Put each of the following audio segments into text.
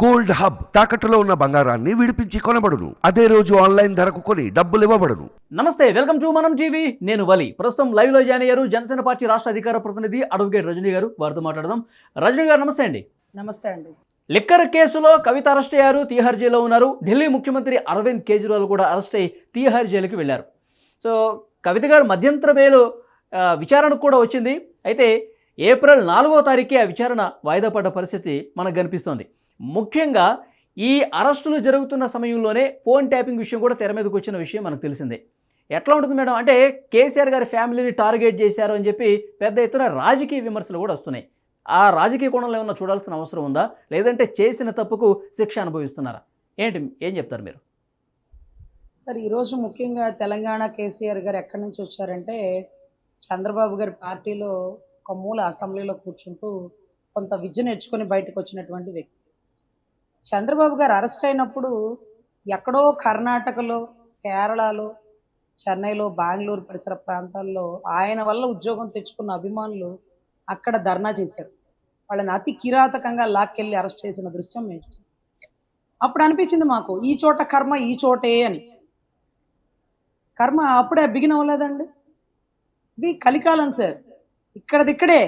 Gold hub తాకట్టులో ఉన్న బంగారాన్ని విడిపించి కొనబడును. అదే రోజు ఆన్లైన్ ధరకు కొని డబ్బులు ఇవ్వబడును. నమస్తే వెల్కమ్ టు మనం టీవీ. నేను వలి. ప్రస్తుతం లైవ్లో జాయిన్ అయ్యారు జనసేన పార్టీ రాష్ట్ర అధికార ప్రతినిధి అడ్వకేట్ రజనీ గారు. వారితో మాట్లాడదాం. రజనీ గారు నమస్తే అండి. నమస్తే అండి. లిక్కర్ కేసులో కవిత అరెస్ట్ అయ్యారు తీహార్ జైల్లో ఉన్నారు. ఢిల్లీ ముఖ్యమంత్రి అరవింద్ కేజ్రీవాల్ కూడా అరెస్ట్ అయ్యి తీహార్ జైలుకి వెళ్ళారు. సో కవిత గారు మధ్యంతర బెయిల్ విచారణకు కూడా వచ్చింది. అయితే ఏప్రిల్ నాలుగో తారీఖే ఆ విచారణ వాయిదా పడ్డ పరిస్థితి మనకు కనిపిస్తోంది. ముఖ్యంగా ఈ అరెస్టులు జరుగుతున్న సమయంలోనే ఫోన్ ట్యాపింగ్ విషయం కూడా తెర మీదకి వచ్చిన విషయం మనకు తెలిసిందే. ఎట్లా ఉంటుంది మేడం? అంటే కేసీఆర్ గారి ఫ్యామిలీని టార్గెట్ చేశారు అని చెప్పి పెద్ద ఎత్తున రాజకీయ విమర్శలు కూడా వస్తున్నాయి. ఆ రాజకీయ కోణంలో ఏమన్నా చూడాల్సిన అవసరం ఉందా? లేదంటే చేసిన తప్పుకు శిక్ష అనుభవిస్తున్నారా? ఏంటి ఏం చెప్తారు మీరు? సార్ ఈరోజు ముఖ్యంగా తెలంగాణ కేసీఆర్ గారు ఎక్కడి నుంచి వచ్చారంటే చంద్రబాబు గారి పార్టీలో ఒక మూల అసెంబ్లీలో కూర్చుంటూ కొంత విద్య నేర్చుకొని బయటకు వచ్చినటువంటి వ్యక్తి. చంద్రబాబు గారు అరెస్ట్ అయినప్పుడు ఎక్కడో కర్ణాటకలో కేరళలో చెన్నైలో బెంగళూరు పరిసర ప్రాంతాల్లో ఆయన వల్ల ఉద్యోగం తెచ్చుకున్న అభిమానులు అక్కడ ధర్నా చేశారు. వాళ్ళని అతి కిరాతకంగా లాక్కెళ్ళి అరెస్ట్ చేసిన దృశ్యం మేము చూసాం. అప్పుడు అనిపించింది మాకు ఈ చోట కర్మ ఈ చోటే అని. కర్మ అప్పుడే బిగిన్ అవ్వలేదండి. ఇది కలికాలం సార్. ఇక్కడదిక్కడే.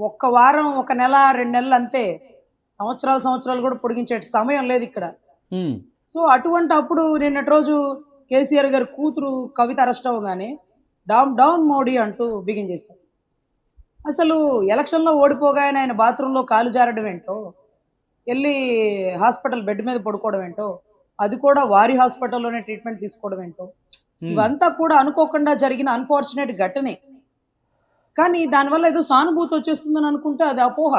ఒక్క వారం ఒక నెల రెండు నెలలు అంతే. సంవత్సరాలు సంవత్సరాలు కూడా పొడిగించే సమయం లేదు ఇక్కడ. సో అటువంటి అప్పుడు నిన్నటి రోజు కేసీఆర్ గారి కూతురు కవిత అరెస్ట్ అవ్వగానే డౌన్ డౌన్ మోడీ అంటూ బిగిన్ చేశారు. అసలు ఎలక్షన్లో ఓడిపోగానే ఆయన బాత్రూంలో కాలు జారడం ఏంటో వెళ్ళి హాస్పిటల్ బెడ్ మీద పడుకోవడం ఏంటో అది కూడా వారి హాస్పిటల్లోనే ట్రీట్మెంట్ తీసుకోవడం ఏంటో ఇవంతా కూడా అనుకోకుండా జరిగిన అన్ఫార్చునేట్ ఘటనే. కానీ దానివల్ల ఏదో సానుభూతి వచ్చేస్తుందని అనుకుంటే అది అపోహ.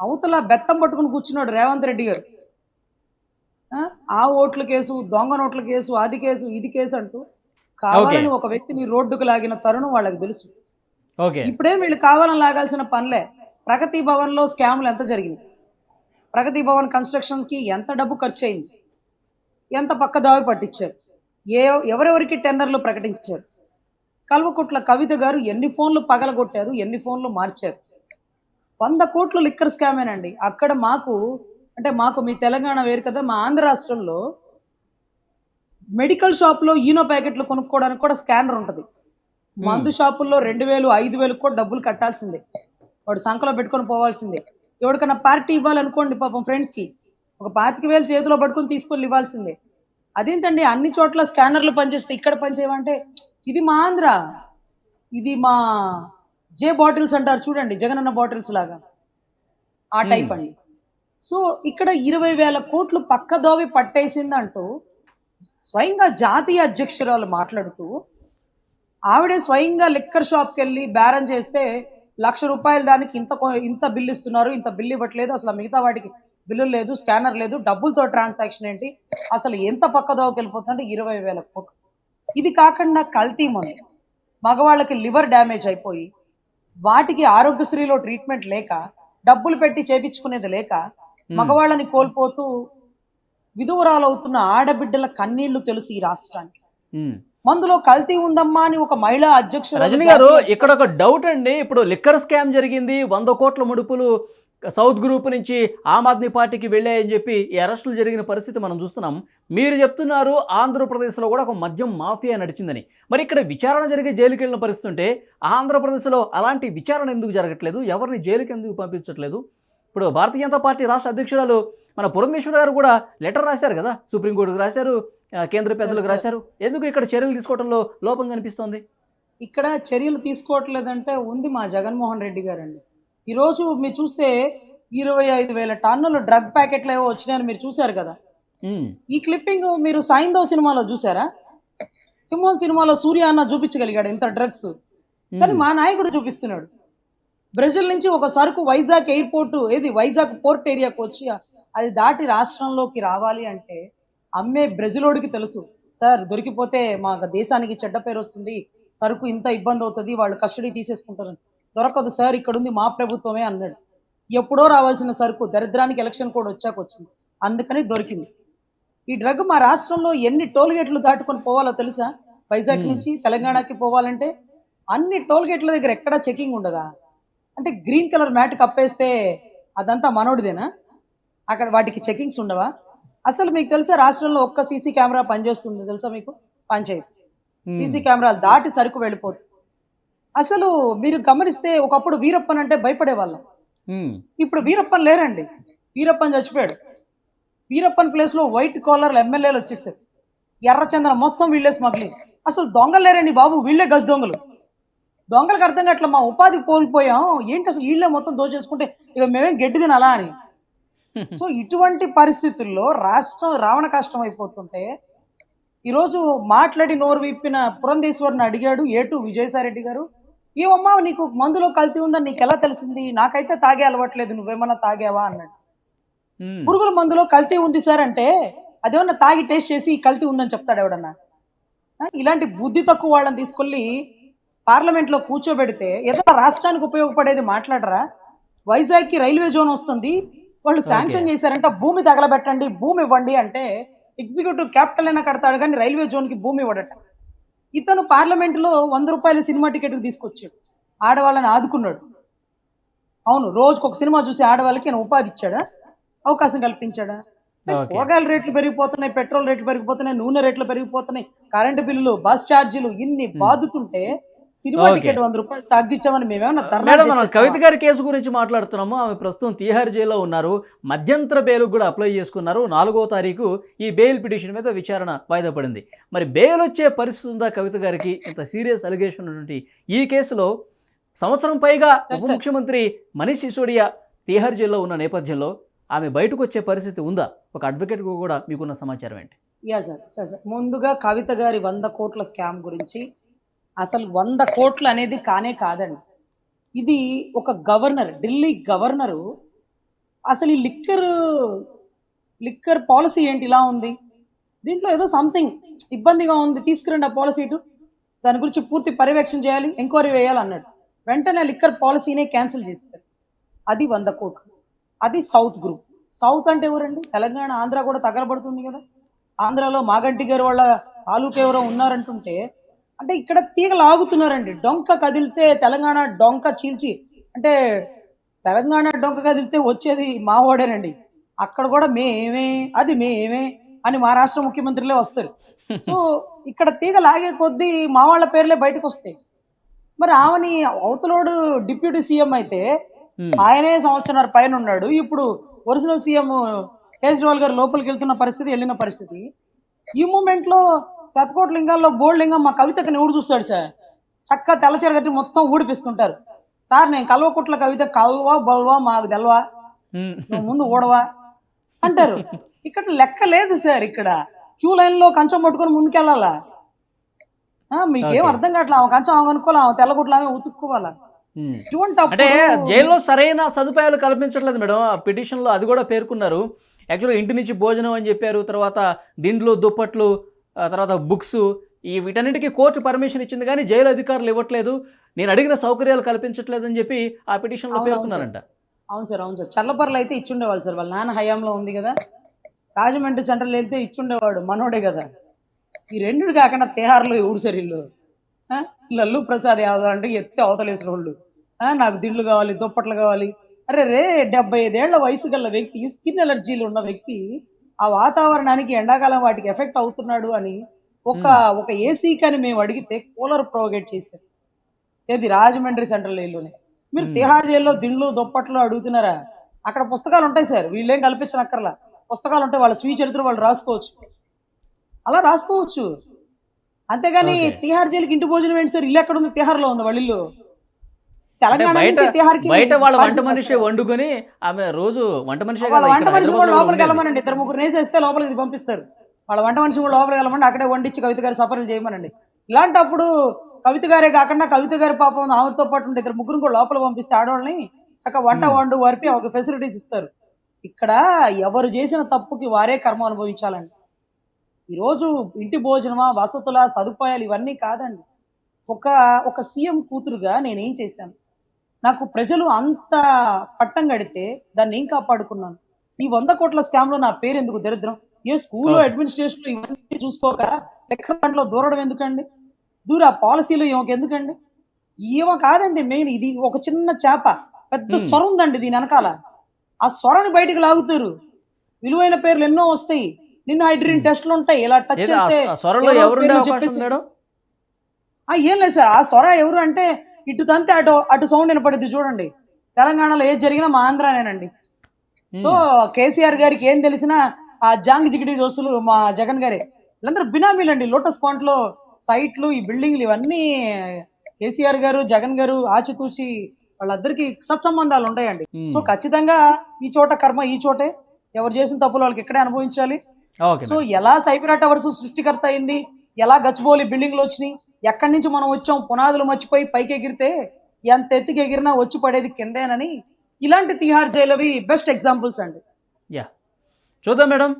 అవతల బెత్తం పట్టుకుని కూర్చున్నాడు రేవంత్ రెడ్డి గారు. ఆ? ఓట్ల కేసు దొంగ నోట్ల కేసు అది కేసు ఇది కేసు అంటూ కావాలని ఒక వ్యక్తిని రోడ్డుకు లాగిన తరుణం వాళ్ళకి తెలుసు. ఇప్పుడే వీళ్ళు కావాలని లాగాల్సిన పనులే. ప్రగతి భవన్లో స్కామ్లు ఎంత జరిగింది ప్రగతి భవన్ కన్స్ట్రక్షన్కి ఎంత డబ్బు ఖర్చు అయింది ఎంత పక్క దావి పట్టించారు? ఏ ఎవరెవరికి టెండర్లు ప్రకటించారు? కల్వకుట్ల కవిత గారు ఎన్ని ఫోన్లు పగలగొట్టారు ఎన్ని ఫోన్లు మార్చారు? వంద కోట్ల లిక్కర్ స్కామేనండి అక్కడ మాకు అంటే మాకు మీ తెలంగాణ వేరు కదా మా ఆంధ్ర రాష్ట్రంలో మెడికల్ షాప్లో ఈనో ప్యాకెట్లు కొనుక్కోవడానికి కూడా స్కానర్ ఉంటుంది. మందు షాపుల్లో రెండు వేలు ఐదు వేలు కూడా డబ్బులు కట్టాల్సిందే. వాడు సంఖలో పెట్టుకొని పోవాల్సిందే. ఎవరికైనా పార్టీ ఇవ్వాలనుకోండి పాపం ఫ్రెండ్స్కి ఒక పాతిక వేలు చేతిలో పట్టుకొని తీసుకొని ఇవ్వాల్సిందే. అదేంటండి అన్ని చోట్ల స్కానర్లు పనిచేస్తే ఇక్కడ పనిచేయమంటే ఇది మా ఆంధ్ర. ఇది మా జే బాటిల్స్ అంటారు చూడండి జగనన్న బాటిల్స్ లాగా. ఆ టైప్ అండి. సో ఇక్కడ ఇరవై వేల కోట్లు పక్క దోవి పట్టేసిందంటూ స్వయంగా జాతీయ అధ్యక్షురాలు మాట్లాడుతూ ఆవిడే స్వయంగా లిక్కర్ షాప్కి వెళ్ళి బేరం చేస్తే లక్ష రూపాయల దానికి ఇంత ఇంత బిల్లు ఇస్తున్నారు ఇంత బిల్లు ఇవ్వట్లేదు అసలు మిగతా వాటికి బిల్లు లేదు స్కానర్ లేదు డబ్బులతో ట్రాన్సాక్షన్ ఏంటి అసలు ఎంత పక్కదోవకి వెళ్ళిపోతుందంటే ఇరవై వేల కోట్లు. ఇది కాకుండా కల్తీ మందు. మగవాళ్ళకి లివర్ డ్యామేజ్ అయిపోయి వాటికి ఆరోగ్యశ్రీలో ట్రీట్మెంట్ లేక డబ్బులు పెట్టి చేపించుకునేది లేక మగవాళ్ళని కోల్పోతూ విధువరాలవుతున్న ఆడబిడ్డల కన్నీళ్ళు తెలుసు ఈ రాష్ట్రానికి. మందులో కల్తీ ఉందమ్మా అని ఒక మహిళా అధ్యక్షురాలు రజనీ గారు ఇక్కడ ఒక డౌట్ అండి. ఇప్పుడు లిక్కర్ స్కామ్ జరిగింది. వంద కోట్ల ముడుపులు సౌత్ గ్రూప్ నుంచి ఆమ్ ఆద్మీ పార్టీకి వెళ్ళాయని చెప్పి ఈ అరెస్టులు జరిగిన పరిస్థితి మనం చూస్తున్నాం. మీరు చెప్తున్నారు ఆంధ్రప్రదేశ్లో కూడా ఒక మద్యం మాఫియా నడిచిందని. మరి ఇక్కడ విచారణ జరిగే జైలుకి వెళ్ళిన పరిస్థితి ఉంటే ఆంధ్రప్రదేశ్లో అలాంటి విచారణ ఎందుకు జరగట్లేదు? ఎవరిని జైలుకి ఎందుకు పంపించట్లేదు? ఇప్పుడు భారతీయ జనతా పార్టీ రాష్ట్ర అధ్యక్షురాలు మన పురంధేశ్వర గారు కూడా లెటర్ రాశారు కదా? సుప్రీంకోర్టుకు రాశారు కేంద్ర పెద్దలకు రాశారు. ఎందుకు ఇక్కడ చర్యలు తీసుకోవడంలో లోపం కనిపిస్తోంది? ఇక్కడ చర్యలు తీసుకోవట్లేదంటే ఉంది మా జగన్మోహన్ రెడ్డి గారండి. ఈరోజు మీరు చూస్తే ఇరవై ఐదు వేల టన్నులు డ్రగ్ ప్యాకెట్లు ఏవో వచ్చినాయని మీరు చూశారు కదా. ఈ క్లిప్పింగ్ మీరు సైందవ్ సినిమాలో చూసారా సింహం సినిమాలో సూర్య అన్న చూపించగలిగాడు ఇంత డ్రగ్స్. కానీ మా నాయకుడు చూపిస్తున్నాడు. బ్రెజిల్ నుంచి ఒక సరుకు వైజాగ్ ఎయిర్పోర్ట్ ఏది వైజాగ్ పోర్ట్ ఏరియాకి వచ్చి అది దాటి రాష్ట్రంలోకి రావాలి అంటే అమ్మే బ్రెజిలోడికి తెలుసు. సార్ దొరికిపోతే మా దేశానికి చెడ్డ పేరు వస్తుంది. సరుకు ఇంత ఇబ్బంది అవుతుంది వాళ్ళు కస్టడీ తీసేసుకుంటారు దొరకదు సార్ ఇక్కడ ఉంది మా ప్రభుత్వమే అన్నాడు. ఎప్పుడో రావాల్సిన సరుకు దరిద్రానికి ఎలక్షన్ కోడ్ వచ్చాక వచ్చింది అందుకని దొరికింది. ఈ డ్రగ్ మా రాష్ట్రంలో ఎన్ని టోల్ గేట్లు దాటుకొని పోవాలో తెలుసా? వైజాగ్. నుంచి తెలంగాణకి పోవాలంటే అన్ని టోల్ గేట్ల దగ్గర ఎక్కడా చెకింగ్ ఉండదా? అంటే గ్రీన్ కలర్ మ్యాట్ కప్పేస్తే అదంతా మనోడిదేనా? అక్కడ వాటికి చెకింగ్స్ ఉండవా? అసలు మీకు తెలుసా రాష్ట్రంలో ఒక్క సీసీ కెమెరా పనిచేస్తుంది తెలుసా మీకు? పనిచేయదు. సీసీ కెమెరాలు దాటి సరుకు వెళ్ళిపోతుంది. అసలు మీరు గమనిస్తే ఒకప్పుడు వీరప్పన్ అంటే భయపడే వాళ్ళం ఇప్పుడు వీరప్పన్ లేరండి. వీరప్పన్ చచ్చిపోయాడు. వీరప్పన్ ప్లేస్లో వైట్ కాలర్ ఎమ్మెల్యేలు వచ్చేసారు. ఎర్రచందన మొత్తం వీళ్ళే స్మగ్లింగ్. అసలు దొంగలు లేరండి బాబు వీళ్ళే గజ దొంగలు. దొంగలకు అర్థం కావట్లే మా ఉపాధి కోల్పోయాం ఏంటి అసలు వీళ్ళే మొత్తం దోచేసుకుంటే ఇక మేమేం గడ్డి తినాలా అని. సో ఇటువంటి పరిస్థితుల్లో రాష్ట్రం రావణ కష్టం అయిపోతుంటే ఈరోజు మాట్లాడి నోరు విప్పిన పురంధేశ్వరిని అడిగాడు ఏటు విజయసాయిరెడ్డి గారు. ఏమమ్మా నీకు మందులో కల్తీ ఉందని నీకు ఎలా తెలిసింది? నాకైతే తాగే అలవట్లేదు నువ్వేమన్నా తాగావా అన్నాడు. పురుగుల మందులో కల్తీ ఉంది సార్ అంటే అదేమన్నా తాగి టేస్ట్ చేసి కల్తీ ఉందని చెప్తాడు ఎవడన్నా? ఇలాంటి బుద్ధి తక్కువ వాళ్ళని తీసుకెళ్ళి పార్లమెంట్లో కూర్చోబెడితే ఏదైనా రాష్ట్రానికి ఉపయోగపడేది మాట్లాడరా? వైజాగ్కి రైల్వే జోన్ వస్తుంది వాళ్ళు శాంక్షన్ చేశారంట భూమి తగలబెట్టండి భూమి ఇవ్వండి అంటే ఎగ్జిక్యూటివ్ క్యాపిటల్ అయినా కడతాడు కానీ రైల్వే జోన్కి భూమి ఇవ్వడట. ఇతను పార్లమెంట్లో వంద రూపాయల సినిమా టికెట్ తీసుకొచ్చాడు. ఆడవాళ్ళని ఆదుకున్నాడు. అవును రోజుకు ఒక సినిమా చూసి ఆడవాళ్ళకి ఆయన ఉపాధి ఇచ్చాడా? అవకాశం కల్పించాడా. కూరగాయల రేట్లు పెరిగిపోతున్నాయి పెట్రోల్ రేట్లు పెరిగిపోతున్నాయి నూనె రేట్లు పెరిగిపోతున్నాయి కరెంటు బిల్లులు బస్ ఛార్జీలు ఇన్ని బాదుతుంటే సినిమా ఓకే. టికెట్ వంద రూపాయలు తగ్గించామని మేమేమన్నా ధర్నా మేడం మనం చేసి కవిత గారి కేసు గురించి మాట్లాడుతున్నాము. ఆమె ప్రస్తుతం తీహార్ జైల్లో ఉన్నారు. మధ్యంతర బెయిల్ కూడా అప్లై చేసుకున్నారు. నాలుగో తారీఖు ఈ బెయిల్ పిటిషన్ మీద విచారణ వాయిదా పడింది. మరి బెయిల్ వచ్చే పరిస్థితి ఉందా కవిత గారికి? ఇంత సీరియస్ అలిగేషన్ ఉన్నటువంటి ఈ కేసులో సంవత్సరం పైగా ఉప. ముఖ్యమంత్రి మనీష్ సిసోడియా తీహార్ జైల్లో ఉన్న నేపథ్యంలో ఆమె బయటకు వచ్చే పరిస్థితి ఉందా? ఒక అడ్వకేట్ కూడా మీకున్న సమాచారం ఏంటి? యా సార్ సార్ సార్ ముందుగా కవిత గారి వంద కోట్ల స్కామ్ గురించి అసలు వంద కోట్లు అనేది కానే కాదండి. ఇది ఒక గవర్నర్ ఢిల్లీ గవర్నరు అసలు ఈ లిక్కర్ లిక్కర్ పాలసీ ఏంటి ఇలా ఉంది? దీంట్లో ఏదో సంథింగ్ ఇబ్బందిగా ఉంది తీసుకురండి ఆ పాలసీ ఇటు. దాని గురించి పూర్తి పర్యవేక్షణ చేయాలి ఎంక్వైరీ వేయాలి అన్నాడు వెంటనే లిక్కర్ పాలసీనే క్యాన్సిల్ చేస్తారు అది వంద కోట్లు. అది సౌత్ గ్రూప్. సౌత్ అంటే ఎవరండి? తెలంగాణ ఆంధ్ర కూడా తగలబడుతుంది కదా. ఆంధ్రాలో మాగంటి గారు వాళ్ళ తాలూకు ఎవరో ఉన్నారంటుంటే అంటే ఇక్కడ తీగలు ఆగుతున్నారండి డొంక కదిలితే తెలంగాణ డొంక చీల్చి అంటే తెలంగాణ డొంక కదిలితే వచ్చేది మావాడేనండి అక్కడ కూడా మేమే అది మేమే అని మా రాష్ట్ర ముఖ్యమంత్రులే వస్తారు. సో ఇక్కడ తీగ లాగే కొద్దీ మా వాళ్ళ పేర్లే బయటకు వస్తాయి మరి ఆమెని అవతలోడు డిప్యూటీ సీఎం అయితే ఆయనే సంవత్సరాల పైన ఉన్నాడు ఇప్పుడు ఒరిజినల్ సీఎం కేజ్రీవాల్ గారు లోపలికి వెళ్తున్న పరిస్థితి వెళ్ళిన పరిస్థితి. ఈ మూమెంట్లో శతకోట లింగాల్లో బోల్డ్ లింగం మా కవితకి ఎవడు చూస్తాడు సార్? చక్కగా తెల్లచీర కట్టి మొత్తం ఊడిపిస్తుంటారు. సార్ నేను కల్వకుట్ల కవిత కల్వా బల్వా మాకు తెల్వా? ముందు ఓడవా అంటారు. ఇక్కడ లెక్క లేదు సార్ ఇక్కడ. క్యూ లైన్లో కంచం పట్టుకొని ముందుకెళ్ళాలా? మీకేం. అర్థం కావట్లే? ఆమె కంచం ఆమె కనుక్కోవాలి? ఆమె తెల్లగుట్లు ఆమె ఉతుక్కోవాలా? అంటే జైల్లో సరైన సదుపాయాలు కల్పించట్లేదు మేడం. ఆ పిటిషన్లో అది కూడా పేర్కొన్నారు. యాక్చువల్గా ఇంటి నుంచి భోజనం అని చెప్పారు. తర్వాత దిండ్లు దుప్పట్లు తర్వాత బుక్స్ ఈ వీటన్నిటికీ కోర్టు పర్మిషన్ ఇచ్చింది కానీ జైలు అధికారులు ఇవ్వట్లేదు. నేను అడిగిన సౌకర్యాలు కల్పించట్లేదు అని చెప్పి ఆ పిటిషన్లో పేర్కొన్నారంట. అవును సార్ అవును సార్. చల్లపర్లు అయితే ఇచ్చుండేవాళ్ళు సార్. వాళ్ళ నాన్న హయాంలో ఉంది కదా. రాజమండ్రి సెంట్రల్ వెళ్తే ఇచ్చుండేవాడు మనోడే కదా. ఈ రెండు కాకుండా తిహార్లో ఎవడు సార్ ఇల్లు? లల్లు ప్రసాద్ యాదవ్ అంటే ఎత్తే అవతలేసిన వాళ్ళు. నాకు దిండ్లు కావాలి దుప్పట్లు కావాలి. అరే రే డెబ్బై ఐదేళ్ళ వయసు గల వ్యక్తి స్కిన్ ఎలర్జీలు ఉన్న వ్యక్తి ఆ వాతావరణానికి ఎండాకాలం వాటికి ఎఫెక్ట్ అవుతున్నాడు అని ఒక ఒక ఏసీ కానీ మేము అడిగితే కూలర్ ప్రొవైడ్ చేశారు. ఏది రాజమండ్రి సెంట్రల్ జైల్లోనే మీరు Hmm. తిహార్ జైల్లో దిండ్లు దుప్పట్లు అడుగుతున్నారా? అక్కడ పుస్తకాలు ఉంటాయి సార్ వీళ్ళేం కల్పించనక్కర్లా. పుస్తకాలు ఉంటాయి వాళ్ళ స్వీ చరిత్ర వాళ్ళు రాసుకోవచ్చు. అలా రాసుకోవచ్చు. అంతేగాని. తిహార్ జైలుకి ఇంటి భోజనం ఏంటి సార్? ఇల్లు ఎక్కడ ఉంది తిహార్లో ఉంది వాళ్ళ ఇల్లు? బయట వాళ్ళ వంట మనిషి. వండుకొని ఆమె రోజు వంట మనిషి వంట మనిషి కూడా లోపలికి వెళ్ళమనండి. ఇద్దరు ముగ్గురు వేసేస్తే లోపలికి పంపిస్తారు. వాళ్ళ వంట మనిషి కూడా లోపలికి వెళ్ళమండి అక్కడే వండించి కవిత గారి సఫర్లు చేయమనండి. ఇలాంటప్పుడు కవిత గారే కాకుండా కవిత గారి పాపం ఆవిడతో పాటు ఉండే ఇద్దరు ముగ్గురు కూడా లోపల పంపిస్తే ఆడవాళ్ళని చక్కగా వంట. వండు వరిపి ఒక ఫెసిలిటీస్ ఇస్తారు. ఇక్కడ ఎవరు చేసిన తప్పుకి వారే కర్మ అనుభవించాలండి. ఈరోజు ఇంటి భోజనమా వసతుల సదుపాయాలు ఇవన్నీ కాదండి. ఒక ఒక సీఎం కూతురుగా నేనేం చేశాను? నాకు ప్రజలు అంత పట్టం కడితే దాన్ని ఏం కాపాడుకున్నాను? ఈ వంద కోట్ల స్కామ్లో నా పేరు ఎందుకు దరిద్రం? ఏ స్కూల్లో. అడ్మినిస్ట్రేషన్ ఇవన్నీ చూసుకోక లెక్కలో దూరడం ఎందుకండి? దూర ఆ పాలసీలు ఈమెకి ఎందుకండి? ఈమె కాదండి మెయిన్ ఇది ఒక చిన్న చేప పెద్ద. స్వరం ఉందండి దీని వెనకాల. ఆ స్వరాన్ని బయటకు లాగుతారు. విలువైన పేర్లు ఎన్నో వస్తాయి. నిన్న హైడ్రీన్. టెస్ట్లు ఉంటాయి. ఇలా టచ్ చేస్తే ఏం లేదు సార్. ఆ స్వర ఎవరు అంటే ఇటు తంతే అటు అటు సౌండ్ వినపడింది చూడండి. తెలంగాణలో ఏది జరిగినా మా ఆంధ్రానేనండి. సో కేసీఆర్ గారికి ఏం తెలిసినా ఆ జాంగ్ జిగిడి దోస్తులు మా జగన్ గారే. వీళ్ళందరూ బినామీలండి. లోటస్ పాయింట్లో సైట్లు ఈ బిల్డింగ్లు ఇవన్నీ కేసీఆర్ గారు జగన్ గారు ఆచితూచి వాళ్ళందరికీ సత్సంబంధాలు ఉంటాయండి. సో ఖచ్చితంగా ఈ చోట కర్మ ఈ చోటే. ఎవరు చేసిన తప్పులు వాళ్ళకి ఇక్కడే అనుభవించాలి. సో. ఎలా సైబర్ టవర్స్ సృష్టికర్త అయింది? ఎలా గచ్చిబౌలి బిల్డింగ్లు వచ్చినాయి? ఎక్కడి నుంచి మనం వచ్చాం? పునాదులు మర్చిపోయి పైకి ఎగిరితే ఎంత ఎత్తుకి ఎగిరినా వచ్చి పడేది కిందేనని ఇలాంటి తిహార్ జైలవి బెస్ట్ ఎగ్జాంపుల్స్ అండి. యా. చూద్దాం మేడం.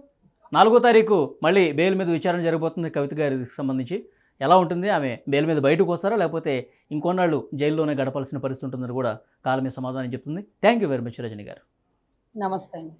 నాలుగో తారీఖు మళ్ళీ బెయిల్ మీద విచారణ జరగబోతుంది కవిత గారికి సంబంధించి. ఎలా ఉంటుంది? ఆమె బెయిల్ మీద బయటకు వస్తారా? లేకపోతే ఇంకొన్నాళ్ళు జైల్లోనే గడపాల్సిన పరిస్థితి ఉంటుందని కూడా కాలమే సమాధానం చెప్తుంది. Thank you very much Rajani గారు. నమస్తే అండి.